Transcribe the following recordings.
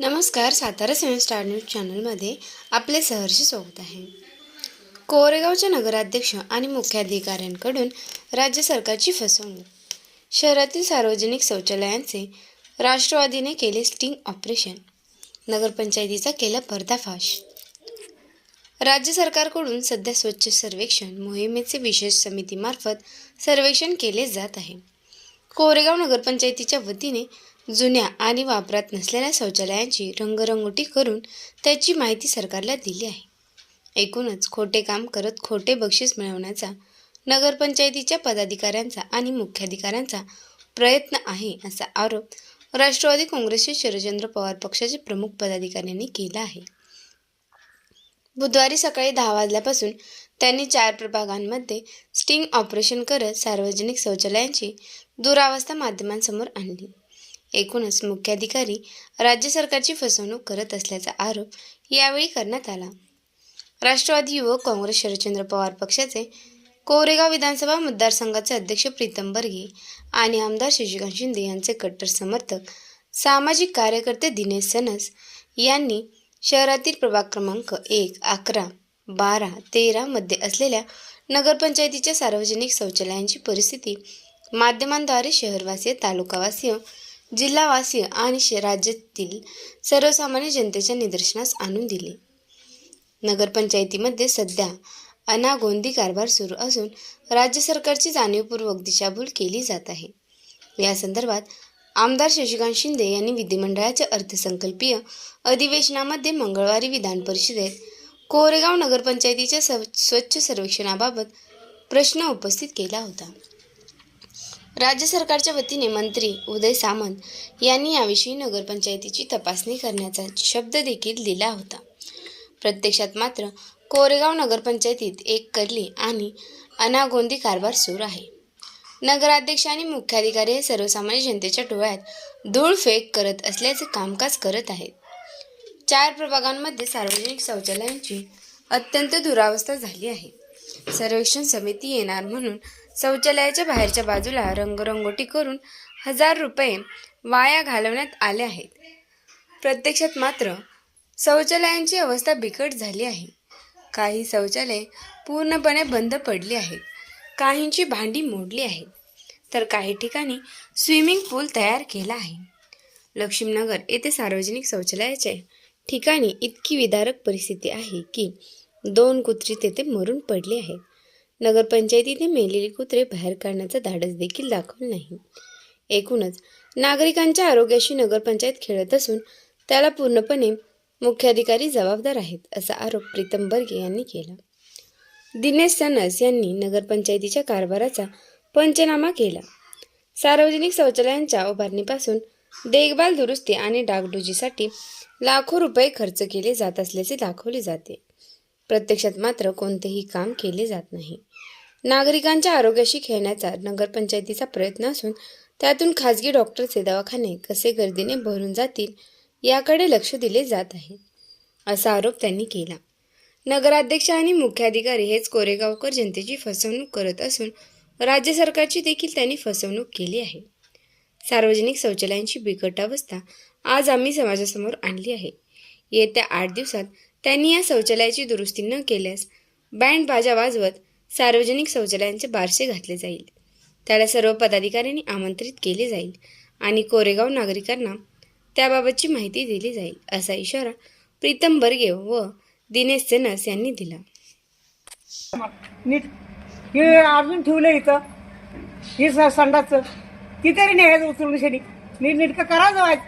नमस्कार सातारा सेवन star news चॅनलमध्ये आपले सहर्ष स्वागत आहे. कोरेगावच्या नगराध्यक्ष आणि मुख्याधिकाऱ्यांकडून राज्य सरकारची फसवणूक. शहरातील सार्वजनिक शौचालयांचे राष्ट्रवादीने केले स्टिंग ऑपरेशन नगरपंचायतीचा केला पर्दाफाश. राज्य सरकारकडून सध्या स्वच्छ सर्वेक्षण मोहिमेचे विशेष समितीमार्फत सर्वेक्षण केले जात आहे. कोरेगाव नगरपंचायतीच्या वतीने जुन्या आणि वापरात नसलेल्या शौचालयांची रंगरंगोटी करून त्याची माहिती सरकारला दिली आहे. एकूणच खोटे काम करत खोटे बक्षीस मिळवण्याचा नगरपंचायतीच्या पदाधिकाऱ्यांचा आणि मुख्याधिकाऱ्यांचा प्रयत्न आहे असा आरोप राष्ट्रवादी काँग्रेसचे शरदचंद्र पवार पक्षाचे प्रमुख पदाधिकाऱ्यांनी केला आहे. बुधवारी सकाळी दहा वाजल्यापासून त्यांनी चार प्रभागांमध्ये स्टिंग ऑपरेशन करत सार्वजनिक शौचालयांची दुरावस्था माध्यमांसमोर आणली. एकूणच मुख्याधिकारी राज्य सरकारची फसवणूक करत असल्याचा आरोप यावेळी करण्यात आला. राष्ट्रवादी युवक काँग्रेस शरदचंद्र पवार पक्षाचे कोरेगाव विधानसभा मतदारसंघाचे अध्यक्ष प्रीतम बर्गे आणि आमदार शशिकांत शिंदे यांचे कट्टर समर्थक सामाजिक कार्यकर्ते दिनेश सनस यांनी शहरातील प्रभाग क्रमांक एक अकरा बारा तेरामध्ये असलेल्या नगरपंचायतीच्या सार्वजनिक शौचालयांची परिस्थिती माध्यमांद्वारे शहरवासीय तालुकावासीय जिल्हावासीय आणि श- राज्यातील सर्वसामान्य जनतेच्या निदर्शनास आणून दिले. नगरपंचायतीमध्ये सध्या अनागोंदी कारभार सुरू असून राज्य सरकारची जाणीवपूर्वक दिशाभूल केली जात आहे. या संदर्भात आमदार शशिकांत शिंदे यांनी विधिमंडळाच्या अर्थसंकल्पीय अधिवेशनामध्ये मंगळवारी विधान परिषदेत कोरेगाव नगरपंचायतीच्या स्व स्वच्छ सर्वेक्षणाबाबत प्रश्न उपस्थित केला होता. राज्य सरकारच्या वतीने मंत्री उदय सामंत यांनी याविषयी नगरपंचायतीची तपासणी करण्याचा शब्द देखील दिला होता. प्रत्यक्षात मात्र कोरेगाव नगरपंचायतीत एक करली आणि अनागोंदी कारभार सुरू आहे. नगराध्यक्ष आणि मुख्याधिकारी हे सर्वसामान्य जनतेच्या डोळ्यात धूळ फेक करत असल्याचे कामकाज करत आहेत. चार प्रभागांमध्ये सार्वजनिक शौचालयांची अत्यंत दुरावस्था झाली आहे. सर्वेक्षण समिती येणार म्हणून शौचालयाच्या बाहेरच्या बाजूला रंगरंगोटी करून हजार रुपये वाया घालवण्यात आले आहेत. प्रत्यक्षात मात्र शौचालयांची अवस्था बिकट झाली आहे. काही शौचालये पूर्णपणे बंद पडली आहेत. काहींची भांडी मोडली आहेत. तर काही ठिकाणी स्विमिंग पूल तयार केला आहे. लक्ष्मीनगर येथे सार्वजनिक शौचालयाच्या ठिकाणी इतकी विदारक परिस्थिती आहे की दोन कुत्री तेथे मरून पडली आहेत. नगरपंचायतीने मेलेली कुत्रे बाहेर काढण्याचा धाडस देखील दाखवलं नाही. एकूणच नागरिकांच्या आरोग्याशी नगरपंचायत खेळत असून त्याला पूर्णपणे मुख्याधिकारी जबाबदार आहेत असा आरोप प्रीतम बर्गे यांनी केला. दिनेश सनस यांनी नगरपंचायतीच्या कारभाराचा पंचनामा केला. सार्वजनिक शौचालयांच्या उभारणीपासून देखभाल दुरुस्ती आणि डागडुजीसाठी लाखो रुपये खर्च केले जात असल्याचे दाखवले जाते. प्रत्यक्षात मात्र कोणतेही काम केले जात नाही. नागरिकांच्या आरोग्याशी खेळण्याचा नगरपंचायतीचा प्रयत्न असून त्यातून खाजगी डॉक्टरचे दवाखाने कसे गर्दीने भरून जातील याकडे लक्ष दिले जात आहे असा आरोप त्यांनी केला. नगराध्यक्ष आणि मुख्याधिकारी हेच कोरेगावकर जनतेची फसवणूक करत असून राज्य सरकारची देखील त्यांनी फसवणूक केली आहे. सार्वजनिक शौचालयांची बिकट अवस्था आज आम्ही समाजासमोर आणली आहे. येत्या आठ दिवसात त्यांनी या शौचालयाची दुरुस्ती न केल्यास बँड बाजा वाजवत सार्वजनिक शौचालयांचे बारसे घातले जाईल. त्याला सर्व पदाधिकाऱ्यांनी आमंत्रित केले जाईल आणि कोरेगाव नागरिकांना त्याबाबतची माहिती दिली जाईल असा इशारा प्रीतम बर्गे व दिनेश सेनस यांनी दिला. नीट. हे अजून ठेवलं इथं. हे स- संडासचं. ती तरी न्यायचं उचलून शेणी? नीट नीटकं करायचं वाज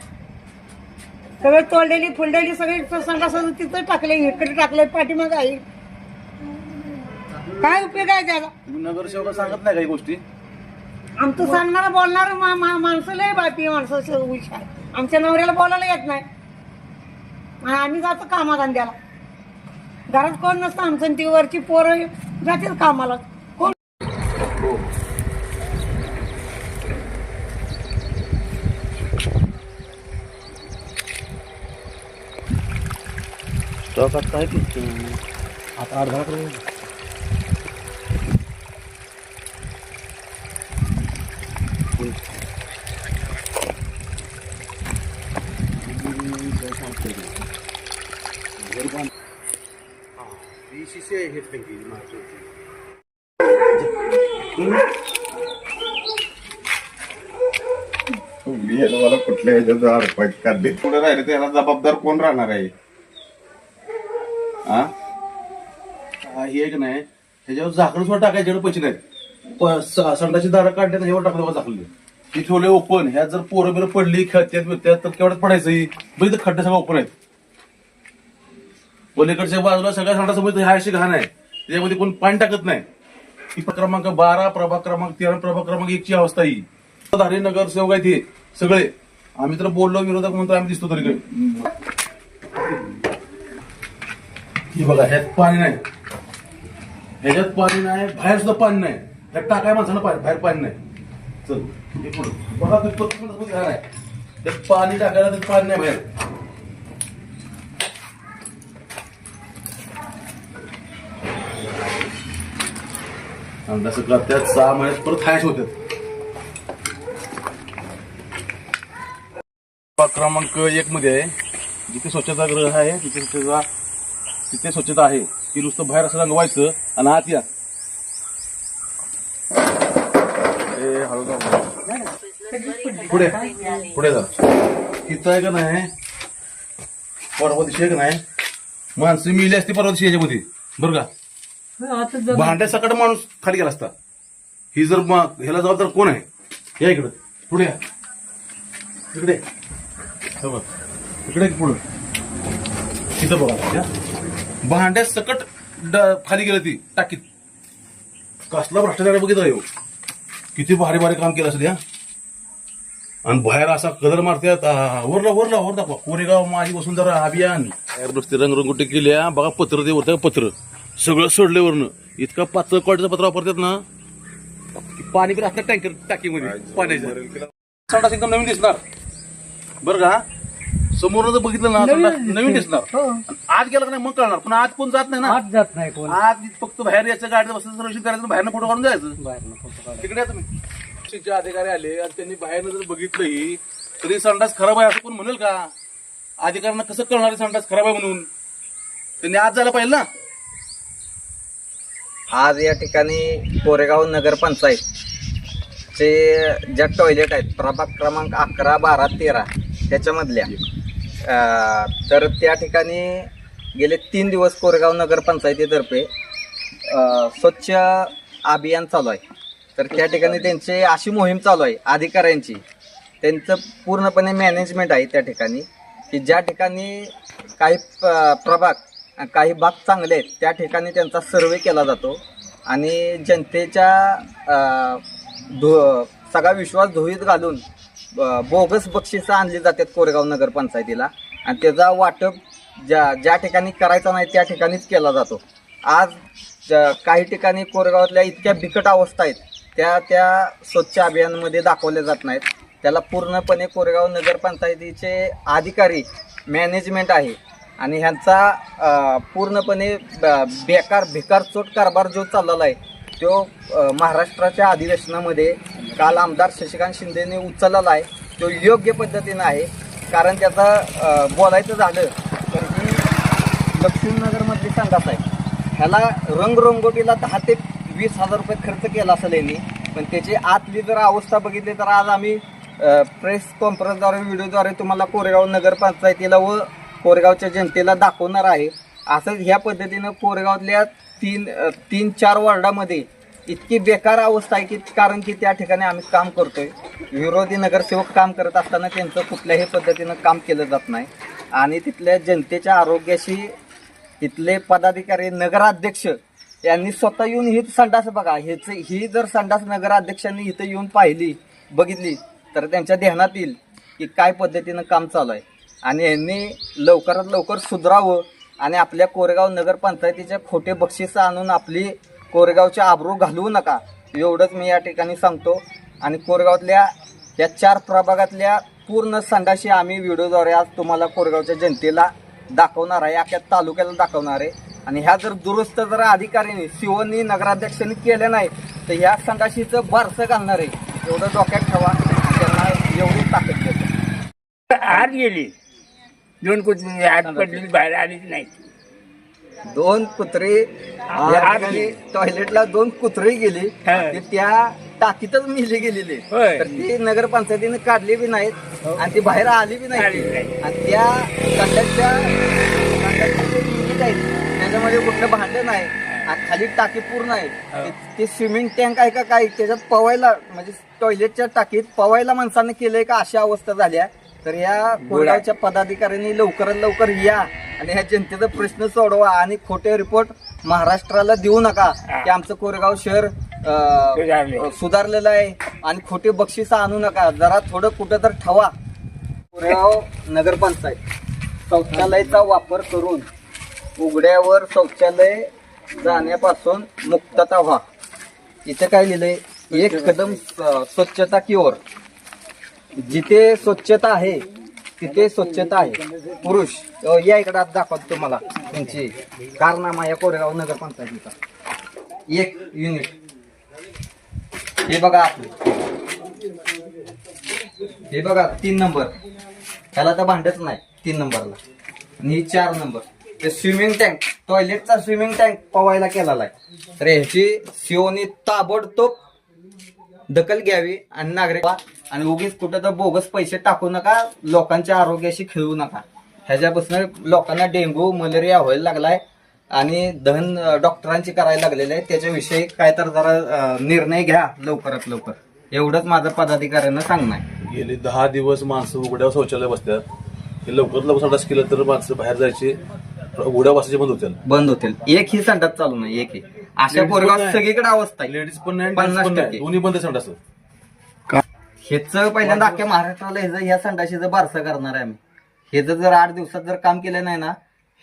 सगळे तोडलेली फुललेली सगळी संडास तिथं टाकले इकडे टाकले पाठीमाग आहे. काय उपयोग आहे त्याला नगरसेवक सांगत नाही काही गोष्टी. आमचं सांगणारं बोलणार माणसं लय बापी माणसाचं हुशार आमच्या नवऱ्याला बोलायला येत नाही. आणि आम्ही जातो कामाधंद्याला. घरात कोण नसतं आमचं ती वरची पोरं जातील कामाला. कोण? काय आता अर्धा बीसीसी हे टंकी महाराष्ट्राची मला कुठल्या ह्याच्यात अडपायत काढले? पुढे राहिले तर जबाबदार कोण राहणार आहे? हा हे एक नाही. ह्याच्यावर झाकण सुद्धा टाकायच्याकडे पैसे नाहीत. प- संडाची दारं काढले ह्याच्यावर टाकलं झाकले ती ठेवले ओपन ह्या जर पोरं बिरं पडली खेळत्यात बिळत्यात तर केवढ्यात पडायचं बघ खड्डे सगळं ओपन आहेत. पलीकडच्या बाजूला सगळ्या संडासमोर हा अशी घाण आहे. त्याच्यामध्ये कोण पाणी टाकत नाही. ही क्रमांक बारा प्रभाग क्रमांक तेरा प्रभाग क्रमांक एकची अवस्था ही. धारी नगरसेवक आहे हे सगळे. आम्ही तर बोललो विरोधक म्हणतो आम्ही दिसतो तरी काय बघा ह्यात पाणी नाही. ह्याच्यात पाणी नाही बाहेर सुद्धा पाणी नाही. ह्यात टाकाय माणसाला पाणी बाहेर पाणी नाही. चल हे पुढं. बघा तुम्ही घाण आहे त्यात पाणी टाकायला तर पाणी नाही बाहेर. आणि तसं करतात सहा महिन्यात परत हायच होतात क्रमांक एक मध्ये आहे. जिथे स्वच्छता ग्रह आहे तिथे स्वच्छता तिथे स्वच्छता आहे. ती नुसतं बाहेर असं रंगवायचं आणि आत या. ए, हळू पुढे. पुढे जा. तिथं आहे का नाही? परवा दिवशी आहे का नाही? माणसं मिली असते परवा दिवशी याच्यामध्ये. बरं का? भांड्या सकट माणूस खाली गेला असता. ही जर म- ह्याला जबाबदार कोण आहे? या इकडं. पुढे या. इकडे. हे बघ. इकडे पुढं? तिथं बघा. या. भांड्या सकट ड- खाली गेलं ती टाकीत. कसला भ्रष्टाचार बघितलं येऊ किती भारी भारी काम केलं असेल या. आणि बाहेर असा कलर मारतात आ, वरला वरला वर दाखवा. कोरेगाव माझी वसुंधरा अभियान. बाहेर नुसते रंगरंगोटी केल्या बघा पत्र ते होतं पत्र. सगळं सोडले वरनं. इतका पातळ क्वालिटीचं पत्र वापरतात ना पाणी पण असतं टँकर टाकीमध्ये पाण्याचं. संडास एकदम नवीन दिसणार. बरं का? समोर जर बघितलं ना संडास नवीन दिसणार. हो. आणि आत गेला का नाही मग कळणार. पण आत कोण जात नाही ना. आत जात नाही कोण. आत फक्त बाहेर यायचं गाडीत बसायचं सर्वेक्षण करायचं बाहेरनं फोटो काढून जायचं. बाहेरनं फोटो. तिकडे या तुम्ही. शिक्षण अधिकारी आले आणि त्यांनी बाहेर जर बघितलंही तरी संडास खराब आहे असं कोण म्हणेल का? अधिकाऱ्यांना कसं कळणार आहे संडास खराब आहे म्हणून? त्यांनी आज जायला पाहिजे ना. आज या ठिकाणी कोरेगाव नगरपंचायत चे ज्या टॉयलेट आहेत प्रभाग क्रमांक अकरा बारा तेरा त्याच्यामधल्या तर त्या ठिकाणी गेले तीन दिवस कोरेगाव नगरपंचायतीतर्फे स्वच्छ अभियान चालू आहे. तर त्या ठिकाणी त्यांची अशी मोहीम चालू आहे अधिकाऱ्यांची. त्यांचं पूर्णपणे मॅनेजमेंट आहे त्या ठिकाणी की ज्या ठिकाणी काही प- प्रभाग काही भाग चांगले आहेत. त्या ठिकाणी त्यांचा सर्वे केला जातो. आणि जनतेच्या धु सगळा विश्वास धुळीत घालून बोगस बक्षिसं आणली जातात कोरेगाव नगरपंचायतीला. आणि त्याचा वाटप ज्या ज्या ठिकाणी करायचा नाही त्या ठिकाणीच केला जातो. आज काही ठिकाणी कोरेगावातल्या इतक्या बिकट अवस्था आहेत. त्या त्या स्वच्छ अभियानमध्ये दाखवल्या जात नाहीत. त्याला पूर्णपणे कोरेगाव नगरपंचायतीचे अधिकारी मॅनेजमेंट आहे. आणि ह्यांचा पूर्णपणे ब- बेकार भिकार चोट कारभार जो चाललेला आहे तो महाराष्ट्राच्या अधिवेशनामध्ये काल आमदार शशिकांत शिंदेने उचललेला आहे. तो योग्य पद्धतीनं आहे. कारण त्याचा बोलायचं झालं तर ही लक्ष्मीनगरमधली संघात आहे ह्याला रंगरंगोटीला दहा ते वीस हजार रुपये खर्च केला असेल यांनी. पण त्याची आतली जर अवस्था बघितली तर आज आम्ही प्रेस कॉन्फरन्सद्वारे व्हिडिओद्वारे तुम्हाला कोरेगाव नगरपंचायतीला व कोरेगावच्या जनतेला दाखवणार आहे. असंच ह्या पद्धतीनं कोरेगावातल्या तीन तीन चार वॉर्डामध्ये इतकी बेकार अवस्था आहे की कारण की त्या ठिकाणी आम्ही काम करतोय. विरोधी नगरसेवक काम करत असताना त्यांचं कुठल्याही पद्धतीनं काम केलं जात नाही. आणि तिथल्या जनतेच्या आरोग्याशी तिथले पदाधिकारी नगराध्यक्ष यांनी स्वतः येऊन ही संडास बघा. हेच ही जर संडास नगराध्यक्षांनी इथं येऊन पाहिली बघितली तर त्यांच्या ध्यानात येईल की काय पद्धतीनं काम चालू आहे. आणि यांनी लवकरात लवकर सुधरावं आणि आपल्या कोरेगाव नगरपंचायतीचे खोटे बक्षिसं आणून आपली कोरेगावचे आबरू घालवू नका. एवढंच मी या ठिकाणी सांगतो. आणि कोरेगावातल्या या चार प्रभागातल्या पूर्ण संडाशी आम्ही व्हिडिओद्वारे आज तुम्हाला कोरेगावच्या जनतेला दाखवणार आहे अख्या तालुक्याला दाखवणार आहे. आणि ह्या जर दुरुस्त जर अधिकाऱ्यांनी शिवनी नगराध्यक्षांनी केलं नाही तर ह्या संडाशीचं बारसं घालणार आहे. एवढं डोक्यात ठेवा. त्यांना एवढी ताकद देतो. आत गेली. दोन कोथमिरी आत पडली बाहेर आलीच नाही. दोन कुत्री टॉयलेटला दोन कुत्री गेली. ती त्या टाकीतच मिली गेलेली. होय. तर ती नगरपंचायतीने काढली बी नाहीत आणि ती बाहेर आली बी नाही. आली नाही. आणि त्या आहेत त्याच्यामध्ये कुठलं भांडं नाही. आणि खाली टाकी पूर्ण आहे. ते- ते स्विमिंग टँक आहे का काय? त्याच्यात पवायला म्हणजे टॉयलेटच्या टाकीत पवायला माणसानं केलंय का? अशा अवस्था झाल्या तर या कोरगावच्या पदाधिकाऱ्यांनी लवकरात लवकर या आणि ह्या जनतेचा प्रश्न सोडवा आणि खोटे रिपोर्ट महाराष्ट्राला देऊ नका. की आमचं कोरेगाव शहर अं. सुधारलेलं आहे. आणि खोटे बक्षीस आणू नका. जरा थोडं कुठं तर ठेवा. कोरेगाव नगरपंचायत. शौचालयाचा वापर करून उघड्यावर शौचालय जाण्यापासून मुक्तता व्हा. इथे काय लिहिलंय? एक कदम स्वच्छता की ओर. जिथे स्वच्छता आहे तिथे स्वच्छता आहे. पुरुष अ, या इकडे आज दाखवतो तुम्हाला त्यांची कारनामा या कोरेगाव नगरपंचायतीचा एक युनिट हे बघा आपले. हे बघा तीन नंबर. त्याला तर भांडत नाही तीन नंबरला. आणि ही चार नंबर. ते स्विमिंग टँक टॉयलेटचा स्विमिंग टँक पवायला केलेला आहे. तर ह्याची सीओनी ताबडतोब दखल घ्यावी आणि नागरिक आणि उगीच कुठं तर बोगस पैसे टाकू नका लोकांच्या आरोग्याशी खेळू नका. ह्याच्यापासून लोकांना डेंग्यू मलेरिया व्हायला लागलाय आणि दहन अं, डॉक्टरांची करायला लागलेले आहे त्याच्याविषयी काय तर जरा निर्णय घ्या लवकरात लवकर. एवढंच माझं पदाधिकाऱ्यांना सांगणं आहे. गेले दहा दिवस माणसं उघड्यावर शौचालय बसतात. हे लवकर लवकर संडास केलं तर माणसं बाहेर जायचे उघड्या बसायचे बंद होतील. बंद होतील. एक ही संडास चालू नाही एक ही. अशा पोरगाव. सगळीकडे अवस्था आहे. लेडीज पण नाही. दोन्ही बंद संडास. हेच पहिल्यांदा अख्ख्या महाराष्ट्राला ह्याचं ह्या संडाशीचं बारसं करणार आहे आम्ही. ह्याचं जर आठ दिवसात जर काम केलं नाही ना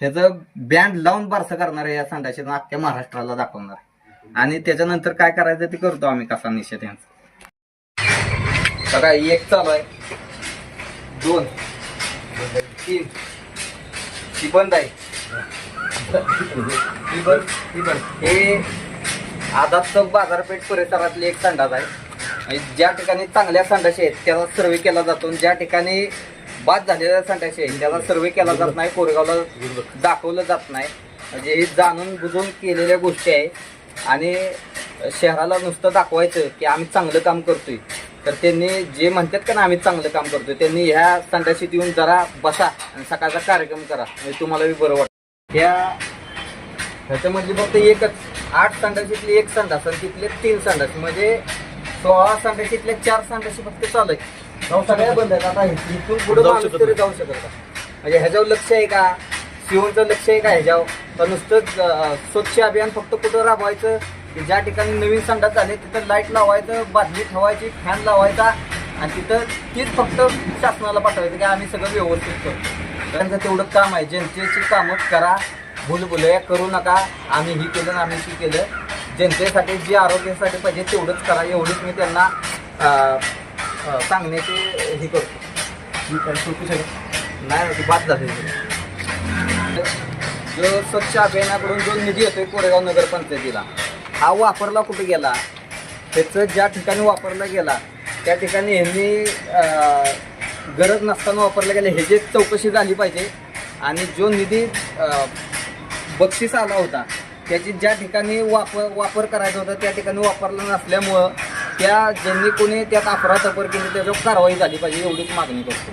ह्याचं बँड लावून बारसं करणार आहे या संडाशीचं अख्ख्या महाराष्ट्राला दाखवणार. आणि त्याच्यानंतर काय करायचं ते करतो आम्ही कसा निषेध यांचा. बघा एक चालू आहे. दोन. तीन. ही बंद आहे. ही बंद ही बंद. हे आझाद चौक बाजारपेठ परिसरातली एक संडास आहे. ज्या ठिकाणी चांगल्या संडाशी आहेत त्याला सर्वे केला जातो. आणि ज्या ठिकाणी बाद झालेल्या संडाशी आहेत त्याला सर्वे केला जात नाही कोरेगावला दाखवलं जात नाही. म्हणजे हे जाणून बुजून केलेल्या गोष्टी आहे. आणि शहराला नुसतं दाखवायचं की आम्ही चांगलं काम करतोय. तर त्यांनी जे म्हणतात का ना आम्ही चांगलं काम करतोय त्यांनी ह्या संडाशीत येऊन जरा बसा आणि सकाळचा कार्यक्रम करा. म्हणजे तुम्हाला बी बरं वाटतं. ह्या ह्याच्यामधली फक्त एकच आठ संडाशीतली एक संडास आणि तिथले तीन संडास. म्हणजे सोळा संडाशीतले चार संडाशी फक्त चालू आहे सगळ्या बंद आहेत आता इथून पुढे जाऊ माणूस शकत तरी नाही. जाऊ शकत का म्हणजे ह्याच्यावर लक्ष आहे का? शिवणचं लक्ष आहे का ह्याच्यावर? तर नुसतं अं, स्वच्छ अभियान फक्त कुठं राबवायचं? की ज्या ठिकाणी नवीन संडास झाले तिथं लाइट लावायचं बादली ठेवायची फॅन लावायचा आणि तिथं तीच फक्त शासनाला पाठवायचं की आम्ही सगळं व्यवस्थित करतो त्यांचं तेवढं काम आहे. जनतेची कामं करा भूलभुलया करू नका. आम्ही ही केलं आम्ही ती केलं. जनतेसाठी जे आरोग्यासाठी पाहिजे तेवढंच करा. एवढीच मी त्यांना सांगण्याची हे करतो. नाही बात झाली. जो स्वच्छ अभियानाकडून जो निधी येतोय कोरेगाव नगरपंचायतीला हा वापरला कुठे गेला? त्याचं ज्या ठिकाणी वापरला गेला त्या ठिकाणी ह्यांनी गरज नसताना वापरला गेला. ह्याची चौकशी झाली पाहिजे आणि जो निधी बक्षीस आला होता त्याची ज्या ठिकाणी वापर वापर करायचा होता त्या ठिकाणी वापरला नसल्यामुळं त्या ज्यांनी कोणी त्यात अफरातफर केली त्याच्यावर कारवाई झाली पाहिजे एवढीच मागणी करतो.